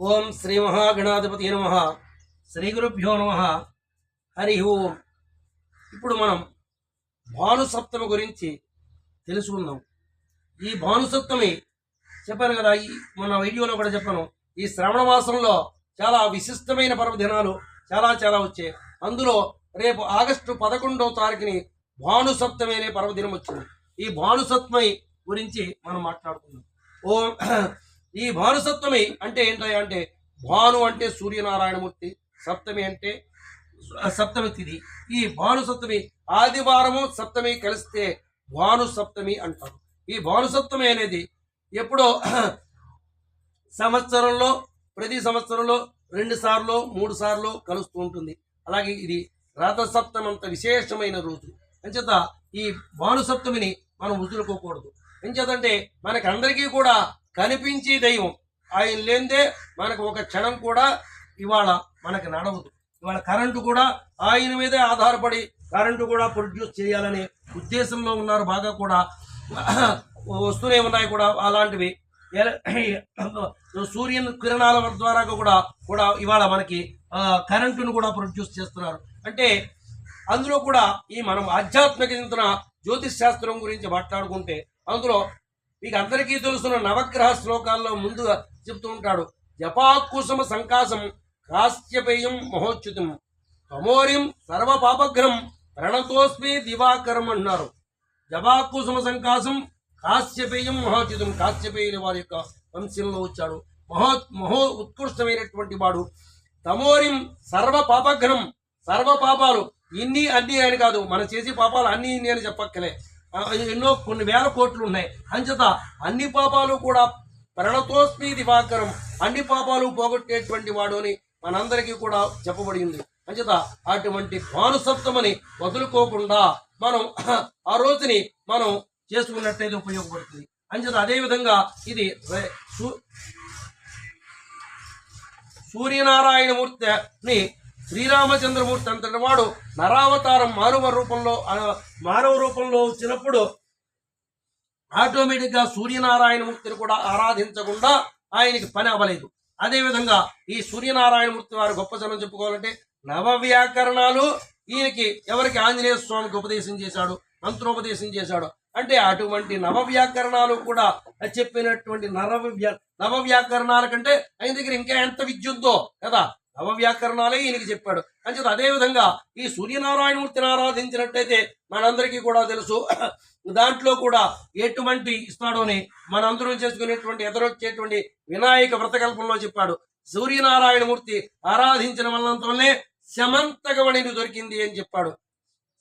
ఓం శ్రీ మహాగణాధిపతి నమ. శ్రీ గురుభ్యో నమ. హరి ఓం. ఇప్పుడు మనం భానుసప్తమి గురించి తెలుసుకుందాం. ఈ భానుసప్తమి చెప్పాను కదా ఈ మన వీడియోలో కూడా చెప్పాను. ఈ శ్రవణ మాసంలో చాలా విశిష్టమైన పర్వదినాలు చాలా చాలా వచ్చాయి. అందులో రేపు ఆగస్టు పదకొండవ తారీఖుని భానుసప్తమి అనే పర్వదినం వచ్చింది. ఈ భానుసప్తమి గురించి మనం మాట్లాడుకుందాం. ఓం ఈ భానుసప్తమి అంటే ఏంటి అంటే భాను అంటే సూర్యనారాయణమూర్తి సప్తమి అంటే సప్తమి తిథి ఈ భాను సప్తమి ఆదివారము సప్తమి కలిస్తే భాను సప్తమి అంటారు. ఈ భాను సప్తమి అనేది ఎప్పుడో సంవత్సరంలో ప్రతి సంవత్సరంలో రెండు సార్లు మూడు సార్లు కలుస్తూ ఉంటుంది. అలాగే ఇది రథ సప్తమి అంత విశేషమైన రోజు. అంచేత ఈ భాను సప్తమిని మనం వదులుకోకూడదు. ఎంచేతంటే మనకందరికీ కూడా కనిపించే దైవం. ఆయన లేందే మనకు ఒక క్షణం కూడా ఇవాళ మనకు నడవదు. ఇవాళ కరెంటు కూడా ఆయన మీదే ఆధారపడి కరెంటు కూడా ప్రొడ్యూస్ చేయాలనే ఉద్దేశంలో ఉన్నారు. బాగా కూడా వస్తూనే ఉన్నాయి కూడా అలాంటివి. సూర్యుని కిరణాల ద్వారా కూడా కూడా ఇవాళ మనకి కరెంటును కూడా ప్రొడ్యూస్ చేస్తున్నారు. అంటే అందులో కూడా ఈ మనం ఆధ్యాత్మిక చింతన జ్యోతిష్ శాస్త్రం గురించి మాట్లాడుకుంటే అందులో మీకు అందరికీ తెలుసున్న నవగ్రహ శ్లోకాల్లో ముందుగా చెప్తూ ఉంటాడు జపాకుసుమ సంకాసం కాశ్యపేయం మహోచ్యుతం తమోరిం సర్వ పాపగ్రం ప్రణతోస్మి దివాకరం అన్నారు. జపాకుసుమ సంకాసం కాశ్యపేయం మహోచ్యుతం. కాశ్యపేయుని వారి యొక్క వంశంలో వచ్చాడు. మహో మహో ఉత్కృష్టమైనటువంటి వాడు. తమోరిం సర్వ పాపఘ్నం సర్వ పాపాలు ఇన్ని అన్ని అని కాదు మనం చేసే పాపాలు అన్ని ఇన్ని అని చెప్పక్కలే. ఎన్నో కొన్ని వేల కోట్లు ఉన్నాయి. అంచేత అన్ని పాపాలు కూడా ప్రణతోస్మి దివాకరం. అన్ని పాపాలు పోగొట్టేటువంటి వాడు అని మనందరికీ కూడా చెప్పబడింది. అంచేత అటువంటి భానుసప్తమని వదులుకోకుండా మనం ఆ రోజుని మనం చేసుకున్నట్టయితే ఉపయోగపడుతుంది. అంచేత అదేవిధంగా ఇది రే- సు- సూర్యనారాయణమూర్తిని శ్రీరామచంద్రమూర్తి అంతటి వాడు నరావతారం మానవ రూపంలో మానవ రూపంలో వచ్చినప్పుడు ఆటోమేటిక్గా సూర్యనారాయణమూర్తిని కూడా ఆరాధించకుండా ఆయనకి పని అవ్వలేదు. అదేవిధంగా ఈ సూర్యనారాయణమూర్తి వారి గొప్పతనం చెప్పుకోవాలంటే నవ వ్యాకరణాలు ఈయనకి ఎవరికి ఆంజనేయ స్వామికి ఉపదేశం చేశాడు మంత్రోపదేశం చేశాడు. అంటే అటువంటి నవ వ్యాకరణాలు కూడా చెప్పినటువంటి నవ వ్యా నవ వ్యాకరణాల కంటే ఆయన దగ్గర ఇంకా ఎంత విద్య ఉందో కదా. అవవ్యాకరణాలే ఈయనకి చెప్పాడు. అని అదే విధంగా ఈ సూర్యనారాయణమూర్తిని ఆరాధించినట్టయితే మనందరికీ కూడా తెలుసు. దాంట్లో కూడా ఎటువంటి ఇస్తాడో అని మనందరం చేసుకునేటువంటి ఎదురొచ్చేటువంటి వినాయక వ్రతకల్పంలో చెప్పాడు. సూర్యనారాయణమూర్తి ఆరాధించిన వల్లంతవల్లే శమంతకమణిని దొరికింది అని చెప్పాడు.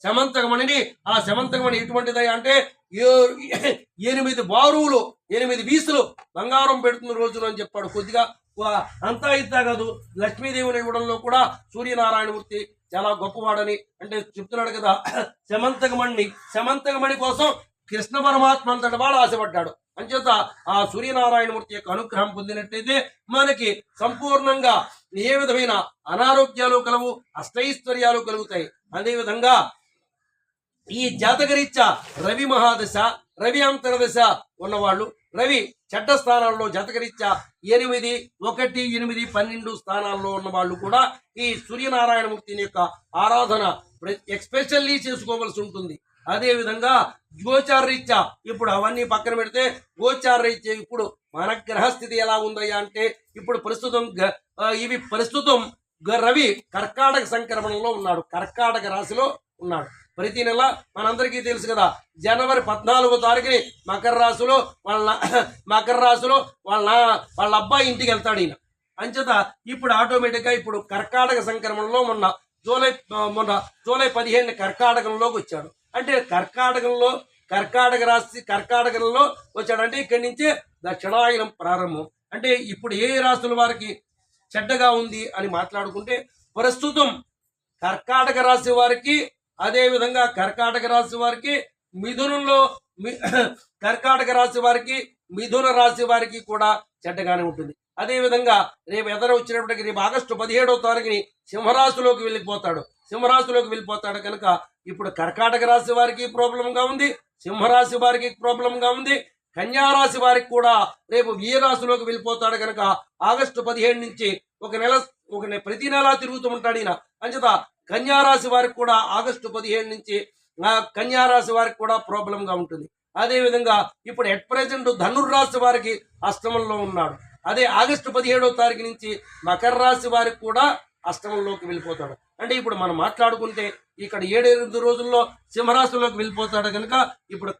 శమంతకమణిని ఆ శమంతకమణి ఎటువంటిది అంటే ఎనిమిది బారువులు ఎనిమిది వీసులు బంగారం పెడుతున్న రోజులు అని చెప్పాడు. కొద్దిగా అంతా ఇంతా కాదు. లక్ష్మీదేవిని ఇవ్వడంలో కూడా సూర్యనారాయణమూర్తి చాలా గొప్పవాడని అంటే చెప్తున్నాడు కదా. శమంతకమణి శమంతకమణి కోసం కృష్ణ పరమాత్మ అంతటి వాడు ఆశపడ్డాడు. అంచేత ఆ సూర్యనారాయణమూర్తి యొక్క అనుగ్రహం పొందినట్టయితే మనకి సంపూర్ణంగా ఏ విధమైన అనారోగ్యాలు కలవు అష్టైశ్వర్యాలు కలుగుతాయి. అదేవిధంగా ఈ జాతకరీత్యా రవి మహాదశ రవి అంతరదశ ఉన్నవాళ్ళు రవి చట్ట స్థానాల్లో జాతకరీత్యా ఎనిమిది ఒకటి ఎనిమిది పన్నెండు స్థానాల్లో ఉన్న వాళ్ళు కూడా ఈ సూర్యనారాయణమూర్తిని యొక్క ఆరాధన ఎక్స్పెషల్లీ చేసుకోవలసి ఉంటుంది. అదేవిధంగా గోచారరీత్యా రీత్యా ఇప్పుడు అవన్నీ పక్కన పెడితే గోచారరీత్యా ఇప్పుడు మన గ్రహస్థితి ఎలా ఉందయ్యా అంటే ఇప్పుడు ప్రస్తుతం గ- ఇవి ప్రస్తుతం గ- రవి కర్కాటక సంక్రమణంలో ఉన్నాడు. కర్కాటక రాశిలో ఉన్నాడు. ప్రతి నెల మనందరికీ తెలుసు కదా జనవరి పద్నాలుగో తారీఖుని మకర రాశిలో వాళ్ళ మకర రాశిలో వాళ్ళ వాళ్ళ అబ్బాయి ఇంటికి వెళ్తాడు ఈయన. అంచేత ఇప్పుడు ఆటోమేటిక్గా ఇప్పుడు కర్కాటక సంక్రమణలో మొన్న జూలై మొన్న జూలై పదిహేను కర్కాటకంలోకి వచ్చాడు. అంటే కర్కాటకంలో కర్కాటక రాశి కర్కాటకంలో వచ్చాడంటే ఇక్కడి నుంచే దక్షిణాయనం ప్రారంభం. అంటే ఇప్పుడు ఏ రాశుల వారికి చెడ్డగా ఉంది అని మాట్లాడుకుంటే ప్రస్తుతం కర్కాటక రాశి వారికి అదేవిధంగా కర్కాటక రాశి వారికి మిథునంలో మి- కర్కాటక రాశి వారికి మిథున రాశి వారికి కూడా చెడ్డగానే ఉంటుంది. అదేవిధంగా రేపు ఎదర వచ్చినప్పటికీ రేపు ఆగస్టు పదిహేడవ తారీఖుని సింహరాశిలోకి వెళ్ళిపోతాడు. సింహరాశిలోకి వెళ్ళిపోతాడు కనుక ఇప్పుడు కర్కాటక రాశి వారికి ప్రాబ్లంగా ఉంది సింహరాశి వారికి ప్రాబ్లంగా ఉంది కన్యారాశి వారికి కూడా రేపు వ్యయ రాశిలోకి వెళ్ళిపోతాడు కనుక ఆగస్టు పదిహేడు నుంచి ఒక నెల ఒక ప్రతి నెలా తిరుగుతూ ఉంటాడు ఈయన. అంచేత కన్యారాశి వారికి కూడా ఆగస్టు పదిహేడు నుంచి కన్యారాశి వారికి కూడా ప్రాబ్లం గా ఉంటుంది. అదేవిధంగా ఇప్పుడు ఎట్ ప్రెసెంట్ ధనుర్రాశి వారికి అష్టమంలో ఉన్నాడు. అదే ఆగస్టు పదిహేడవ తారీఖు నుంచి మకర రాశి వారికి కూడా అష్టమంలోకి వెళ్ళిపోతాడు. అంటే ఇప్పుడు మనం మాట్లాడుకుంటే ఇక్కడ ఏడెనిమిది రోజుల్లో సింహరాశిలోకి వెళ్ళిపోతాడు కనుక ఇప్పుడు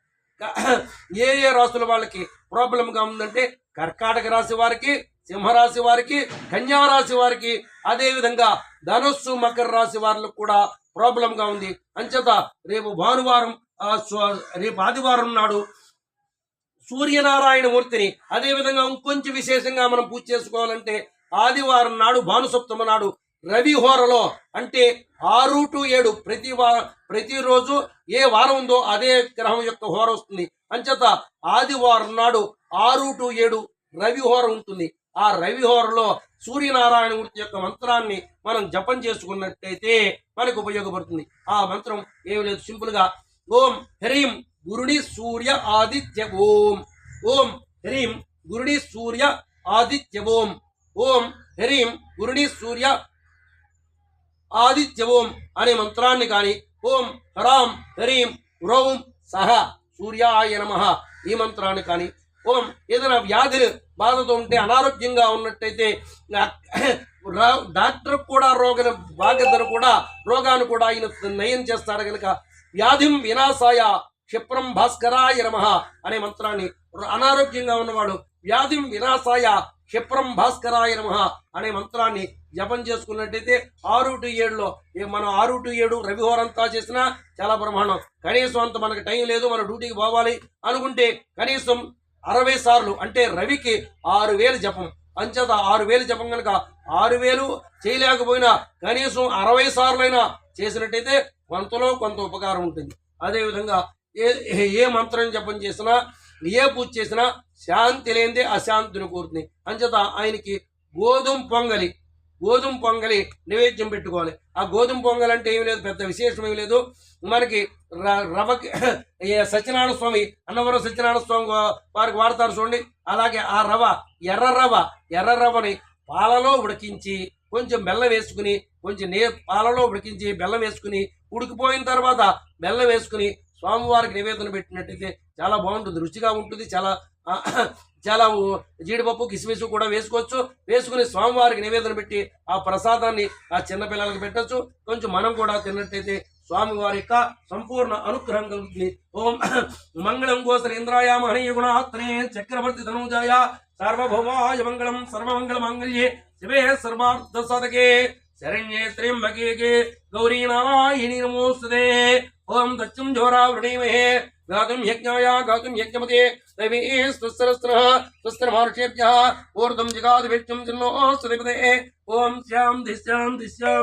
ఏ ఏ రాశుల వాళ్ళకి ప్రాబ్లంగా ఉందంటే కర్కాటక రాశి వారికి సింహరాశి వారికి కన్యారాశి వారికి అదేవిధంగా ధనుస్సు మకర రాశి వారికి కూడా ప్రాబ్లంగా ఉంది. అంచేత రేపు భానువారం రేపు ఆదివారం నాడు సూర్యనారాయణ మూర్తిని అదేవిధంగా ఇంకొంచెం విశేషంగా మనం పూజ చేసుకోవాలంటే ఆదివారం నాడు భానుసప్తమ నాడు రవి హోరలో అంటే ఆరు టు ఏడు ప్రతి వారం ప్రతిరోజు ఏ వారం ఉందో అదే గ్రహం యొక్క హోర వస్తుంది. అంచేత ఆదివారం నాడు ఆరు టు ఏడు రవి హోర ఉంటుంది. ఆ రవిహోరలో సూర్యనారాయణ మూర్తి యొక్క మంత్రాన్ని మనం జపం చేసుకున్నట్టయితే మనకు ఉపయోగపడుతుంది. ఆ మంత్రం ఏమి లేదు సింపుల్గా ఓం హ్రీం గురుడి సూర్య ఆదిత్య ఓం. ఓం హ్రీం గురుడి సూర్య ఆదిత్య ఓం. ఓం హ్రీం గురుడి సూర్య ఆదిత్య ఓం అనే మంత్రాన్ని కానీ ఓం హ్రాం హ్రీం హ్రౌం సహ సూర్యాయ నమ ఈ మంత్రాన్ని కానీ ఓం ఏదైనా వ్యాధులు బాధతో ఉంటే అనారోగ్యంగా ఉన్నట్టయితే రా- డాక్టర్ కూడా రోగ బాధ్యతను కూడా రోగాన్ని కూడా ఆయన నయం చేస్తాడు కనుక వ్యాధిం వినాశాయ క్షిప్రం భాస్కరాయ నమ అనే మంత్రాన్ని అనారోగ్యంగా ఉన్నవాడు వ్యాధిం వినాశాయ క్షిప్రం భాస్కరాయ నమ అనే మంత్రాన్ని జపం చేసుకున్నట్టయితే ఆరు టు ఏడులో మనం ఆరు టు ఏడు రవిహోరంతా చేసినా చాలా బ్రహ్మాండం. కనీసం అంత మనకు టైం లేదు మన డ్యూటీకి పోవాలి అనుకుంటే కనీసం అరవై సార్లు అంటే రవికి ఆరు వేలు జపం. అంచేత ఆరు వేలు జపం కనుక ఆరు వేలు చేయలేకపోయినా కనీసం అరవై సార్లైనా చేసినట్టయితే కొంతలో కొంత ఉపకారం ఉంటుంది. అదేవిధంగా ఏ ఏ మంత్రం జపం చేసినా ఏ పూజ చేసినా శాంతి లేనిదే అశాంతిని కోరుతుంది. అంచేత ఆయనకి గోధుమ పొంగలి. గోధుమ పొంగలి నైవేద్యం పెట్టుకోవాలి. ఆ గోధుమ పొంగల్ అంటే ఏమి లేదు పెద్ద విశేషం ఏమి లేదు. మనకి రవకి సత్యనారాయణ స్వామి అన్నవరం సత్యనారాయణ స్వామి వారికి వాడతారు చూడండి. అలాగే ఆ రవ ఎర్ర రవ ఎర్ర రవని పాలలో ఉడికించి కొంచెం బెల్లం వేసుకుని కొంచెం నే పాలలో ఉడికించి బెల్లం వేసుకుని ఉడికిపోయిన తర్వాత బెల్లం వేసుకుని స్వామివారికి నివేదన పెట్టినట్టయితే చాలా బాగుంటుంది రుచిగా ఉంటుంది చాలా చాలా జీడిపప్పు కిస్మిస్ కూడా వేసుకోవచ్చు. వేసుకుని స్వామివారికి నివేదన పెట్టి ఆ ప్రసాదాన్ని ఆ చిన్నపిల్లలకు పెట్టచ్చు. కొంచెం మనం కూడా తిన్నట్టయితే స్వామివారి యొక్క సంపూర్ణ అనుగ్రహం కలుగుతుంది. ఓం మంగళం కోసర ఇంద్రాయ మహనీయ గుణాత్రే చక్రవర్తి ధనుజాయ సార్వభౌమాయ మంగళం సర్వమంగళ మంగళ్యే శివే సర్వార్థ సాధకే శరణ్యే త్ర్యంబకే గౌరీ నారాయణి నమోస్తుతే. ओम दक्षिण झोरा वृणीमहे गातुम यज्ञाया गातुम यज्ञमते दैवी स्वस्त्रस्त्रः स्वस्त्रमहर्षेभ्यः ऊर्ध्वं जिगादिभिश्चम् जिन्नो स्वदिपते ओम श्याम दिश्याम दिश्याम